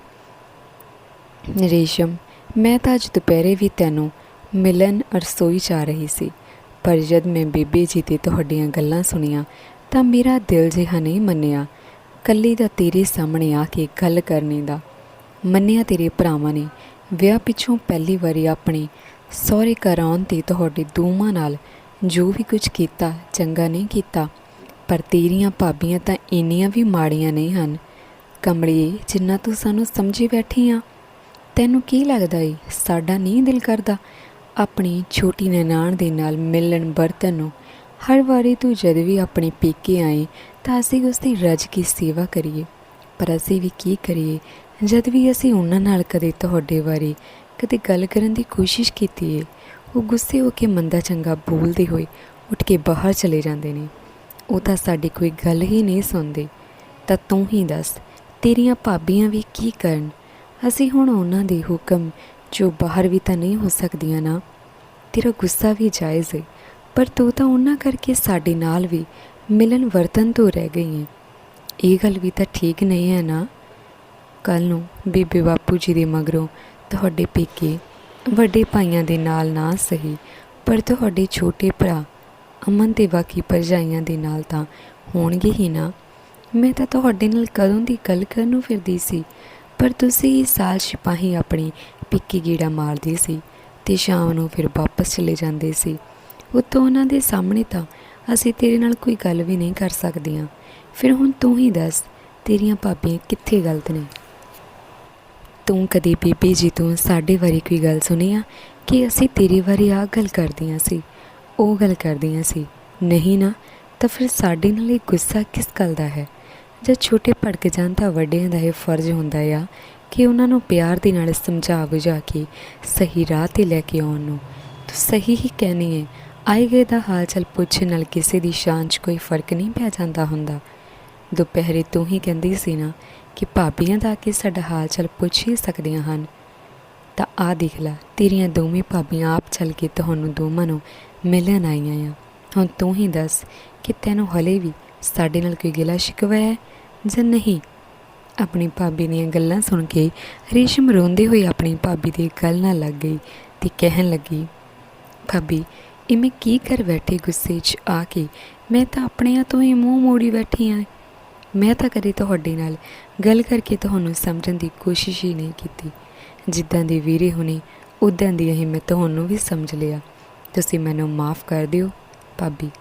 ਰੇਸ਼ਮ, ਮੈਂ ਤਾਂ ਅੱਜ ਦੁਪਹਿਰੇ ਵੀ ਤੈਨੂੰ ਮਿਲਣ ਰਸੋਈ ਜਾ ਰਹੀ ਸੀ, ਪਰ ਜਦ ਮੈਂ ਬੀਬੀ ਜੀ ਤੇ ਤੁਹਾਡੀਆਂ ਗੱਲਾਂ ਸੁਣੀਆਂ ਤਾਂ ਮੇਰਾ ਦਿਲ ਜਿਹਾ ਨਹੀਂ ਮੰਨਿਆ। ਕੱਲੀ ਦਾ ਤੇਰੇ ਸਾਹਮਣੇ ਆ ਕੇ ਗੱਲ ਕਰਨੀ ਦਾ। ਮੰਨਿਆ ਤੇਰੇ ਭਰਾਵਾਂ ਨੇ ਵਿਆਹ ਪਿੱਛੋਂ ਪਹਿਲੀ ਵਾਰੀ ਆਪਣੇ ਸਹੁਰੇ ਘਰ ਆਉਣ ਤੇ ਤੁਹਾਡੇ ਦੋਵਾਂ ਨਾਲ ਜੋ ਵੀ ਕੁਝ ਕੀਤਾ, ਚੰਗਾ ਨਹੀਂ ਕੀਤਾ, ਪਰ ਤੇਰੀਆਂ ਭਾਬੀਆਂ ਤਾਂ ਇੰਨੀਆਂ ਵੀ ਮਾੜੀਆਂ ਨਹੀਂ ਹਨ। ਕਮਲੀਏ, ਜਿੰਨਾ ਤੂੰ ਸਾਨੂੰ ਸਮਝੀ ਬੈਠੀ ਆ, ਤੈਨੂੰ ਕੀ ਲੱਗਦਾ ਏ? ਸਾਡਾ ਨਹੀਂ ਦਿਲ ਕਰਦਾ ਆਪਣੀ ਛੋਟੀ ਨਨਾਣ ਦੇ ਨਾਲ ਮਿਲਣ ਬਰਤਨ ਨੂੰ। ਹਰ ਵਾਰੀ ਤੂੰ ਜਦ ਵੀ ਆਪਣੇ ਪੇਕੇ ਆਏ ਤਾਂ ਅਸੀਂ ਉਸ ਦੀ ਰੱਜ ਕੀ ਸੇਵਾ ਕਰੀਏ। ਪਰ ਅਸੀਂ ਵੀ ਕੀ ਕਰੀਏ? ਜਦ ਵੀ ਅਸੀਂ ਉਹਨਾਂ ਨਾਲ ਕਦੇ ਤੁਹਾਡੇ ਬਾਰੇ ਕਦੇ ਗੱਲ ਕਰਨ ਦੀ ਕੋਸ਼ਿਸ਼ ਕੀਤੀ ਹੈ ਉਹ ਗੁੱਸੇ ਹੋ ਕੇ ਮੰਦਾ ਚੰਗਾ ਬੋਲਦੇ ਹੋਏ ਉੱਠ ਕੇ ਬਾਹਰ ਚਲੇ ਜਾਂਦੇ ਨੇ। ਉਹ ਤਾਂ ਸਾਡੀ ਕੋਈ ਗੱਲ ਹੀ ਨਹੀਂ ਸੁਣਦੇ। ਤਾਂ ਤੂੰ ਹੀ ਦੱਸ, ਤੇਰੀਆਂ ਭਾਬੀਆਂ ਵੀ ਕੀ ਕਰਨ? ਅਸੀਂ ਹੁਣ ਉਹਨਾਂ ਦੇ ਹੁਕਮ ਜੋ ਬਾਹਰ ਵੀ ਤਾਂ ਨਹੀਂ ਹੋ ਸਕਦੀਆਂ ਨਾ। ਤੇਰਾ ਗੁੱਸਾ ਵੀ ਜਾਇਜ਼ ਹੈ ਪਰ ਤੂੰ ਤਾਂ ਉਹਨਾਂ ਕਰਕੇ ਸਾਡੇ ਨਾਲ ਵੀ ਮਿਲਣ ਵਰਤਨ ਤੋਂ ਰਹਿ ਗਈ ਹੈ ਇਹ ਗੱਲ ਵੀ ਤਾਂ ਠੀਕ ਨਹੀਂ ਹੈ ਨਾ? ਕੱਲ ਨੂੰ ਬੀਬੀ ਬਾਪੂ ਜੀ ਦੇ ਮਗਰੋਂ ਤੁਹਾਡੇ ਪੇਕੇ ਵੱਡੇ ਭਾਈਆਂ ਦੇ ਨਾਲ ਨਾ ਸਹੀ, ਪਰ ਤੁਹਾਡੇ ਛੋਟੇ ਭਰਾ ਅਮਨ ਤੇ ਬਾਕੀ ਭਰਜਾਈਆਂ ਦੇ ਨਾਲ ਤਾਂ ਹੋਣਗੇ ਹੀ ਨਾ। ਮੈਂ ਤਾਂ ਤੁਹਾਡੇ ਨਾਲ ਕਦੋਂ ਦੀ ਗੱਲ ਕਰਨ ਨੂੰ ਫਿਰਦੀ ਸੀ, ਪਰ ਤੁਸੀਂ ਇਸ ਸਾਲ ਸਿਪਾਹੀ ਆਪਣੀ ਪਿੱਕੀ ਗੀੜਾ ਮਾਰਦੀ ਸੀ ਤੇ ਸ਼ਾਮ ਨੂੰ ਫਿਰ ਵਾਪਸ ਚਲੇ ਜਾਂਦੇ ਸੀ। ਉੱਤੋਂ ਉਹਨਾਂ ਦੇ ਸਾਹਮਣੇ ਤਾਂ ਅਸੀਂ ਤੇਰੇ ਨਾਲ ਕੋਈ ਗੱਲ ਵੀ ਨਹੀਂ ਕਰ ਸਕਦੀਆਂ। ਫਿਰ ਹੁਣ ਤੂੰ ਹੀ ਦੱਸ, ਤੇਰੀਆਂ ਭਾਬੀਆਂ ਕਿੱਥੇ ਗਲਤ ਨੇ? ਤੂੰ ਕਦੇ ਬੀਬੀ ਜੀ ਤੋਂ ਸਾਡੇ ਬਾਰੇ ਕੋਈ ਗੱਲ ਸੁਣੀ ਆ ਕਿ ਅਸੀਂ ਤੇਰੇ ਬਾਰੇ ਆ ਗੱਲ ਕਰਦੀਆਂ ਸੀ, ਉਹ ਗੱਲ ਕਰਦੀਆਂ ਸੀ? ਨਹੀਂ ਨਾ, ਤਾਂ ਫਿਰ ਸਾਡੇ ਨਾਲ ਇਹ ਗੁੱਸਾ ਕਿਸ ਗੱਲ ਦਾ ਹੈ? ਜਦ ਛੋਟੇ ਭੜਕ ਜਾਣ ਤਾਂ ਵੱਡਿਆਂ ਦਾ ਇਹ ਫਰਜ਼ ਹੁੰਦਾ ਆ ਕਿ ਉਹਨਾਂ ਨੂੰ ਪਿਆਰ ਦੇ ਨਾਲ ਸਮਝਾ ਬੁਝਾ ਕੇ ਸਹੀ ਰਾਹ ਤੇ ਲੈ ਕੇ ਆਉਣ ਨੂੰ। ਤੂੰ ਸਹੀ ਹੀ ਕਹਿਣੀ ਹੈ ਆਏ ਗਏ ਦਾ ਹਾਲ ਚਾਲ ਪੁੱਛਣ ਨਾਲ ਕਿਸੇ ਦੀ ਸ਼ਾਨ 'ਚ ਕੋਈ ਫ਼ਰਕ ਨਹੀਂ ਪੈ ਜਾਂਦਾ ਹੁੰਦਾ। ਦੁਪਹਿਰੇ ਤੂੰ ਹੀ ਕਹਿੰਦੀ ਸੀ ਨਾ ਕਿ ਭਾਬੀਆਂ ਦਾ ਕਿ ਸਾਡਾ ਹਾਲ ਚਾਲ ਪੁੱਛ ਹੀ ਸਕਦੀਆਂ ਹਨ। ਤਾਂ ਆ ਦੇਖ ਲੈ, ਤੇਰੀਆਂ ਦੋਵੇਂ ਭਾਬੀਆਂ ਆਪ ਚੱਲ ਕੇ ਤੁਹਾਨੂੰ ਦੋਵਾਂ ਨੂੰ ਮਿਲਣ ਆਈਆਂ ਆ। ਹੁਣ ਤੂੰ ਹੀ ਦੱਸ ਕਿ ਤੈਨੂੰ ਹਲੇ ਵੀ ਸਾਡੇ ਨਾਲ ਕੋਈ ਗਿਲਾ ਸ਼ਿਕਵਾ ਹੈ ਜਾਂ ਨਹੀਂ? ਆਪਣੀ ਭਾਬੀ ਦੀਆਂ ਗੱਲਾਂ ਸੁਣ ਕੇ ਰੇਸ਼ਮ ਰੋਂਦੇ ਹੋਏ ਆਪਣੀ ਭਾਬੀ ਦੀ ਗੱਲ ਨਾਲ ਲੱਗ ਗਈ ਤੇ ਕਹਿਣ ਲੱਗੀ, ਭਾਬੀ, ਇਹ ਮੈਂ ਕੀ ਕਰ ਬੈਠੇ ਗੁੱਸੇ 'ਚ ਆ ਕੇ ਮੈਂ ਤਾਂ ਆਪਣਿਆਂ ਤੋਂ ਹੀ ਮੂੰਹ ਮੋੜੀ ਬੈਠੀ ਆਂ। ਮੈਂ ਤਾਂ ਕਦੇ ਤੁਹਾਡੇ ਨਾਲ ਗੱਲ ਕਰਕੇ ਤੁਹਾਨੂੰ ਸਮਝਣ ਦੀ ਕੋਸ਼ਿਸ਼ ਹੀ ਨਹੀਂ ਕੀਤੀ। ਜਿੱਦਾਂ ਦੇ ਵੀਰੇ ਹੁਣੇ ਉਦਾਂ ਦੀ ਹੀ ਮੈਂ ਤੁਹਾਨੂੰ ਵੀ ਸਮਝ ਲਿਆ। ਤੁਸੀਂ ਮੈਨੂੰ ਮਾਫ ਕਰ ਦਿਓ, ਭਾਬੀ।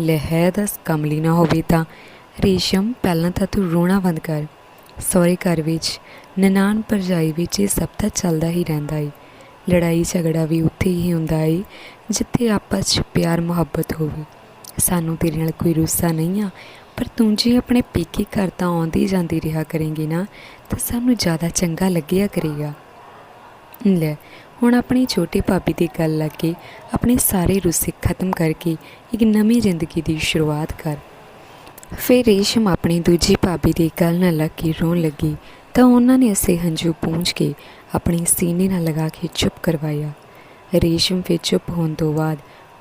ਲੈ ਹੈ ਦਸ ਕਮਲੀ ਨਾ ਹੋਵੇ ਤਾਂ ਰੇਸ਼ਮ ਪਹਿਲਾਂ ਤਾਂ ਤੂੰ ਰੋਣਾ ਬੰਦ ਕਰ। ਸਹੁਰੇ ਘਰ ਵਿੱਚ ਨਨਾਨ ਭਰਜਾਈ ਵਿੱਚ ਇਹ ਸਭ ਤਾਂ ਚੱਲਦਾ ਹੀ ਰਹਿੰਦਾ ਏ। ਲੜਾਈ ਝਗੜਾ ਵੀ ਉੱਥੇ ਹੀ ਹੁੰਦਾ ਏ, ਜਿੱਥੇ ਆਪਸ 'ਚ ਪਿਆਰ ਮੁਹੱਬਤ ਹੋਵੇ। ਸਾਨੂੰ ਤੇਰੇ ਨਾਲ ਕੋਈ ਰੁੱਸਾ ਨਹੀਂ ਆ। ਪਰ ਤੂੰ ਜੇ ਆਪਣੇ ਪੇਕੇ ਘਰ ਤਾਂ ਆਉਂਦੀ ਜਾਂਦੀ ਰਿਹਾ ਕਰੇਂਗੀ ਨਾ, ਤਾਂ ਸਾਨੂੰ ਜ਼ਿਆਦਾ ਚੰਗਾ ਲੱਗਿਆ ਕਰੇਗਾ। ਲੈ, ਹੁਣ ਆਪਣੀ ਛੋਟੀ ਭਾਬੀ ਦੀ ਗੱਲ ਲੱਗ ਕੇ ਆਪਣੇ ਸਾਰੇ ਰੁੱਸੇ ਖਤਮ ਕਰਕੇ ਇੱਕ ਨਵੀਂ ਜ਼ਿੰਦਗੀ ਦੀ ਸ਼ੁਰੂਆਤ ਕਰ। ਫਿਰ ਰੇਸ਼ਮ ਆਪਣੀ ਦੂਜੀ ਭਾਬੀ ਦੀ ਗੱਲ ਨਾਲ ਲੱਗ ਕੇ ਰੋਣ ਲੱਗੀ, ਤਾਂ ਉਹਨਾਂ ਨੇ ਅਸੇ ਹੰਝੂ ਪੂੰਝ ਕੇ ਆਪਣੇ ਸੀਨੇ ਨਾਲ ਲਗਾ ਕੇ ਚੁੱਪ ਕਰਵਾਇਆ। ਰੇਸ਼ਮ ਫਿਰ ਚੁੱਪ ਹੋਣ ਤੋਂ ਬਾਅਦ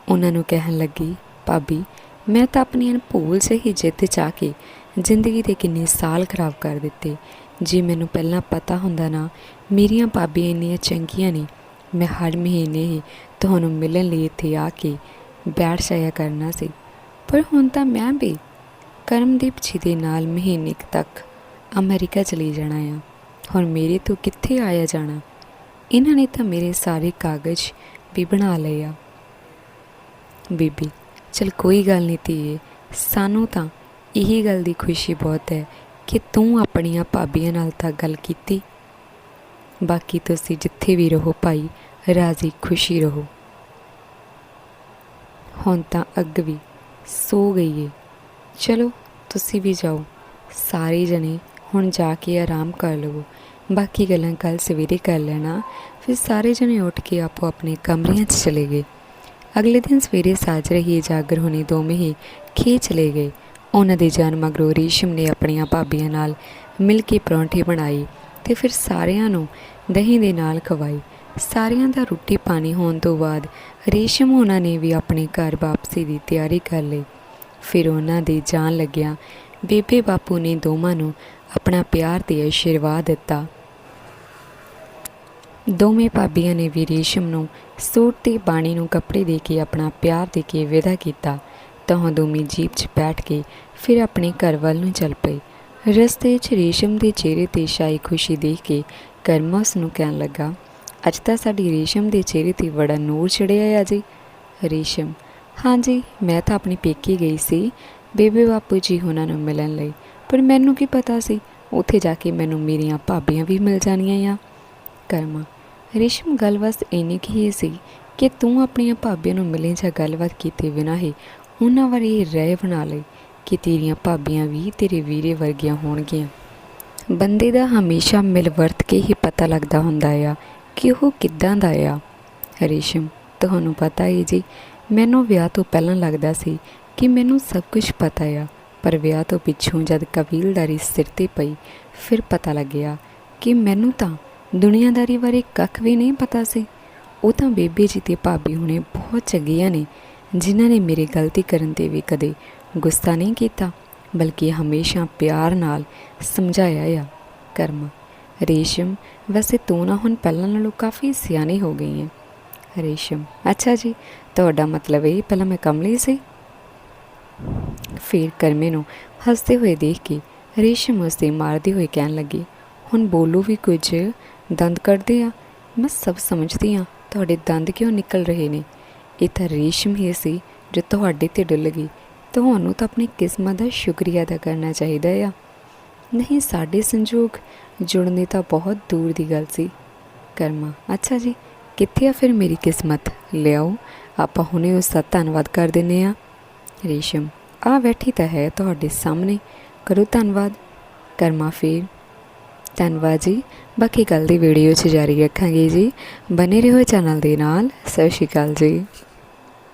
ਉਹਨਾਂ ਨੂੰ ਕਹਿਣ ਲੱਗੀ, ਭਾਬੀ ਮੈਂ ਤਾਂ ਆਪਣੀ ਅਨਭੂਲ ਸਹੀ ਜਿੱਦ ਚਾ ਕੇ ਜ਼ਿੰਦਗੀ ਦੇ ਕਿੰਨੇ ਸਾਲ ਖਰਾਬ ਕਰ ਦਿੱਤੇ। ਜੇ ਮੈਨੂੰ ਪਹਿਲਾਂ ਪਤਾ ਹੁੰਦਾ ਨਾ, ਮੇਰੀਆਂ ਭਾਬੀਆਂ ਇੰਨੀਆਂ ਚੰਗੀਆਂ ਨੇ, ਮੈਂ ਹਰ ਮਹੀਨੇ ਹੀ ਤੁਹਾਨੂੰ ਮਿਲਣ ਲਈ ਇੱਥੇ ਆ ਕੇ ਬੈਠ ਜਾਇਆ ਕਰਨਾ ਸੀ। ਪਰ ਹੁਣ ਤਾਂ ਮੈਂ ਵੀ ਕਰਮਦੀਪ ਜੀ ਦੇ ਨਾਲ ਮਹੀਨੇ ਤੱਕ ਅਮਰੀਕਾ ਚਲੀ ਜਾਣਾ ਆ। ਹੁਣ ਮੇਰੇ ਤੋਂ ਕਿੱਥੇ ਆਇਆ ਜਾਣਾ? ਇਹਨਾਂ ਨੇ ਤਾਂ ਮੇਰੇ ਸਾਰੇ ਕਾਗਜ਼ ਵੀ ਬਣਾ ਲਏ ਆ। ਬੀਬੀ ਚਲ ਕੋਈ ਗੱਲ ਨਹੀਂ ਧੀਏ, ਸਾਨੂੰ ਤਾਂ ਇਹੀ ਗੱਲ ਦੀ ਖੁਸ਼ੀ ਬਹੁਤ ਹੈ ਕਿ ਤੂੰ ਆਪਣੀਆਂ ਭਾਬੀਆਂ ਨਾਲ ਤਾਂ ਗੱਲ ਕੀਤੀ। ਬਾਕੀ ਤੁਸੀਂ ਜਿੱਥੇ ਵੀ ਰਹੋ ਭਾਈ, ਰਾਜ਼ੀ ਖੁਸ਼ੀ ਰਹੋ। ਹੁਣ ਤਾਂ ਅੱਗ ਵੀ ਸੋ ਗਈ ਏ। ਚਲੋ, ਤੁਸੀਂ ਵੀ ਜਾਓ, ਸਾਰੇ ਜਣੇ ਹੁਣ ਜਾ ਕੇ ਆਰਾਮ ਕਰ ਲਵੋ। ਬਾਕੀ ਗੱਲਾਂ ਕੱਲ ਸਵੇਰੇ ਕਰ ਲੈਣਾ, ਫਿਰ ਸਾਰੇ ਜਣੇ ਉੱਠ ਕੇ ਆਪੋ ਆਪਣੇ ਕਮਰਿਆਂ 'ਚ ਚਲੇ ਗਏ। ਅਗਲੇ ਦਿਨ ਸਵੇਰੇ ਸਾਜ ਰਹੀ ਜਾਗਰ ਹੋਣੀ ਦੋਵੇਂ ਹੀ ਖੇ ਚਲੇ ਗਏ। ਉਹਨਾਂ ਦੇ ਜਾਣ ਮਗਰੋਂ ਰੇਸ਼ਮ ਨੇ ਆਪਣੀਆਂ ਭਾਬੀਆਂ ਨਾਲ ਮਿਲ ਕੇ ਪਰੌਂਠੇ ਬਣਾਏ ਤੇ ਫਿਰ ਸਾਰਿਆਂ ਨੂੰ ਦਹੀਂ ਦੇ ਨਾਲ ਖਵਾਈ ਸਾਰਿਆਂ ਦਾ ਰੋਟੀ ਪਾਣੀ ਹੋਣ ਤੋਂ ਬਾਅਦ ਰੇਸ਼ਮ ਉਹਨਾਂ ਨੇ ਵੀ ਆਪਣੇ ਘਰ ਵਾਪਸੀ ਦੀ ਤਿਆਰੀ ਕਰ ਲਈ। ਫਿਰ ਉਹਨਾਂ ਦੇ ਜਾਣ ਲੱਗਿਆ ਬੇਬੇ ਬਾਪੂ ਨੇ ਦੋਵਾਂ ਨੂੰ ਆਪਣਾ ਪਿਆਰ ਤੇ ਆਸ਼ੀਰਵਾਦ ਦਿੱਤਾ। ਦੋਵੇਂ ਭਾਬੀਆਂ ਨੇ ਵੀ ਰੇਸ਼ਮ ਨੂੰ ਸੂਟ ਤੇ ਬਾਣੀ ਨੂੰ ਕੱਪੜੇ ਦੇ ਕੇ ਆਪਣਾ ਪਿਆਰ ਦੇ ਕੇ ਵਿਦਾ ਕੀਤਾ, ਤਾਂ ਉਹ ਦੋਵੇਂ ਜੀਪ 'ਚ ਬੈਠ ਕੇ ਫਿਰ ਆਪਣੇ ਘਰ ਵੱਲ ਨੂੰ ਚੱਲ ਪਏ। ਰਸਤੇ 'ਚ ਰੇਸ਼ਮ ਦੇ ਚਿਹਰੇ ਤੇ ਸ਼ਾਈ ਖੁਸ਼ੀ ਦੇਖ ਕੇ ਕਰਮਾ ਉਸ ਨੂੰ ਕਹਿਣ ਲੱਗਾ, ਅੱਜ ਤਾਂ ਸਾਡੀ ਰੇਸ਼ਮ ਦੇ ਚਿਹਰੇ ਤੇ ਬੜਾ ਨੂਰ ਚੜਿਆ ਆ ਜੀ। ਰੇਸ਼ਮ ਹਾਂਜੀ ਮੈਂ ਤਾਂ ਆਪਣੀ ਪੇਕੀ ਗਈ ਸੀ, ਬੇਬੇ ਬਾਪੂ ਜੀ ਉਹਨਾਂ ਨੂੰ ਮਿਲਣ ਲਈ, ਪਰ ਮੈਨੂੰ ਕੀ ਪਤਾ ਸੀ, ਉੱਥੇ ਜਾ ਕੇ ਮੈਨੂੰ ਮੇਰੀਆਂ ਭਾਬੀਆਂ ਵੀ ਮਿਲ ਜਾਣੀਆਂ ਆ। ਕਰਮਾ ਰੇਸ਼ਮ ਗੱਲ ਬਸ ਇੰਨੀ ਕੁ ਹੀ ਸੀ ਕਿ ਤੂੰ ਆਪਣੀਆਂ ਭਾਬੀਆਂ ਨੂੰ ਮਿਲੇ ਜਾਂ ਗੱਲਬਾਤ ਕੀਤੇ ਬਿਨਾਂ ਹੀ ਉਹਨਾਂ ਬਾਰੇ ਇਹ ਰਹਿ ਬਣਾ ਲਈ ਕਿ ਤੇਰੀਆਂ ਭਾਬੀਆਂ ਵੀ ਤੇਰੇ ਵੀਰੇ ਵਰਗੀਆਂ ਹੋਣਗੀਆਂ। ਬੰਦੇ ਦਾ ਹਮੇਸ਼ਾ ਮਿਲ ਵਰਤ ਕੇ ਹੀ ਪਤਾ ਲੱਗਦਾ ਹੁੰਦਾ ਆ ਕਿ ਉਹ ਕਿੱਦਾਂ ਦਾ ਆ। ਰੇਸ਼ਮ, ਤੁਹਾਨੂੰ ਪਤਾ ਹੀ ਜੀ, ਮੈਨੂੰ ਵਿਆਹ ਤੋਂ ਪਹਿਲਾਂ ਲੱਗਦਾ ਸੀ ਕਿ ਮੈਨੂੰ ਸਭ ਕੁਝ ਪਤਾ ਆ, ਪਰ ਵਿਆਹ ਤੋਂ ਪਿੱਛੋਂ ਜਦ ਕਬੀਲਦਾਰੀ ਸਿਰ ਤੇ ਪਈ, ਫਿਰ ਪਤਾ ਲੱਗਿਆ ਕਿ ਮੈਨੂੰ ਤਾਂ ਦੁਨੀਆਦਾਰੀ ਬਾਰੇ ਕੱਖ ਵੀ ਨਹੀਂ ਪਤਾ ਸੀ। ਉਹ ਤਾਂ ਬੇਬੇ ਜੀ ਤੇ ਭਾਬੀ ਹੁਣੇ ਬਹੁਤ ਚੰਗੀਆਂ ਨੇ, ਜਿਨ੍ਹਾਂ ਨੇ ਮੇਰੀ ਗਲਤੀ ਕਰਨ ਤੇ ਵੀ ਕਦੇ ਗੁੱਸਾ ਨਹੀਂ ਕੀਤਾ, ਬਲਕਿ ਹਮੇਸ਼ਾ ਪਿਆਰ ਨਾਲ ਸਮਝਾਇਆ ਆ ਕਰਮ। ਰੇਸ਼ਮ, ਵੈਸੇ ਤੂੰ ਨਾ ਹੁਣ ਪਹਿਲਾਂ ਨਾਲੋਂ ਕਾਫੀ ਸਿਆਣੀ ਹੋ ਗਈ ਹੈ ਰੇਸ਼ਮ, ਅੱਛਾ ਜੀ, ਤੁਹਾਡਾ ਮਤਲਬ ਇਹ ਪਹਿਲਾਂ ਮੈਂ ਕਮਲੀ ਸੀ? ਫਿਰ ਕਰਮੇ ਨੂੰ ਹੱਸਦੇ ਹੋਏ ਦੇਖ ਕੇ ਰੇਸ਼ਮ ਉਸਦੇ ਮਾਰਦੇ ਹੋਏ ਕਹਿਣ ਲੱਗੀ, ਹੁਣ ਬੋਲੋ ਵੀ ਕੁਝ ਦੰਦ ਕੱਢਦੇ ਆ। ਮੈਂ ਸਭ ਸਮਝਦੀ ਆ ਤੁਹਾਡੇ ਦੰਦ ਕਿਉਂ ਨਿਕਲ ਰਹੇ ਨੇ? ਇਹ ਤਾਂ ਰੇਸ਼ਮ ਹੀ ਸੀ ਜੋ ਤੁਹਾਡੇ ਤੇ ਡੁੱਲ ਗਈ। ਤੁਹਾਨੂੰ ਤਾਂ ਆਪਣੀ ਕਿਸਮਤ ਦਾ ਸ਼ੁਕਰੀਆ ਅਦਾ ਕਰਨਾ ਚਾਹੀਦਾ ਆ। ਨਹੀਂ, ਸਾਡੇ ਸੰਜੋਗ ਜੁੜਨੇ ਤਾਂ ਬਹੁਤ ਦੂਰ ਦੀ ਗੱਲ ਸੀ। ਕਰਮਾ, ਅੱਛਾ ਜੀ, ਕਿੱਥੇ ਆ ਫਿਰ ਮੇਰੀ ਕਿਸਮਤ? ਲਿਆਓ, ਆਪਾਂ ਹੁਣੇ ਉਸ ਦਾ ਧੰਨਵਾਦ ਕਰ ਦਿੰਨੇ ਆ। ਰੇਸ਼ਮ, ਆ ਬੈਠੀ ਤਾਂ ਹੈ ਤੁਹਾਡੇ ਸਾਹਮਣੇ। ਕਰੋ ਧੰਨਵਾਦ। ਕਰਮਾ ਫਿਰ, ਧੰਨਵਾਦ ਜੀ ਬਾਕੀ ਗੱਲ ਦੀ ਵੀਡੀਓ 'ਚ ਜਾਰੀ ਰੱਖਾਂਗੇ ਜੀ। ਬਨੇ ਰਹੋ ਚੈਨਲ ਦੇ ਨਾਲ। ਸਤਿ ਸ਼੍ਰੀ ਅਕਾਲ ਜੀ।